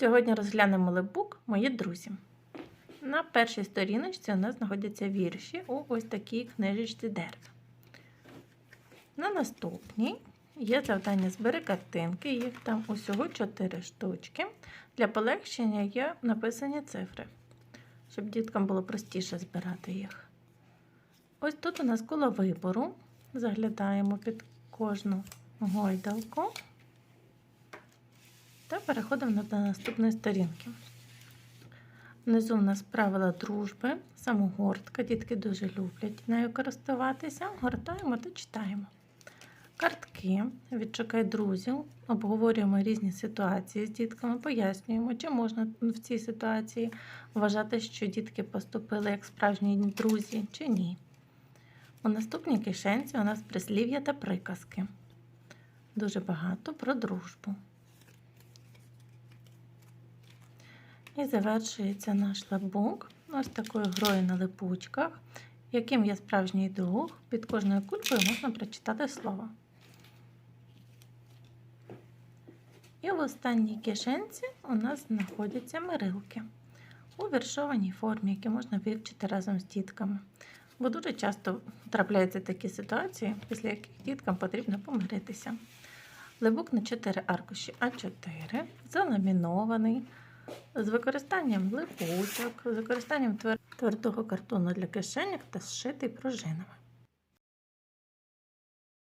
Сьогодні розглянемо лепбук Мої друзі. На першій сторіночці у нас знаходяться вірші у ось такій книжечці дерева. На наступній є завдання збери картинки, їх там усього 4 штучки. Для полегшення є написані цифри, щоб діткам було простіше збирати їх. Ось тут у нас коло вибору. Заглядаємо під кожну гойдалку та переходимо до наступної сторінки. Внизу у нас правила дружби, самогортка. Дітки дуже люблять нею користуватися. Гортаємо та читаємо. Картки, відшукай друзів, обговорюємо різні ситуації з дітками, пояснюємо, чи можна в цій ситуації вважати, що дітки поступили як справжні друзі, чи ні. У наступній кишенці у нас прислів'я та приказки. Дуже багато про дружбу. І завершується наш лабук ось такою грою на липучках, яким є справжній друг. Під кожною кулькою можна прочитати слово. І в останній кишенці у нас знаходяться мирилки у віршованій формі, які можна вивчити разом з дітками. Бо дуже часто трапляються такі ситуації, після яких діткам потрібно помиритися. Лебук на 4 аркуші А4, заламінований, з використанням липучок, з використанням твердого картону для кишеньок та зшитий пружинами.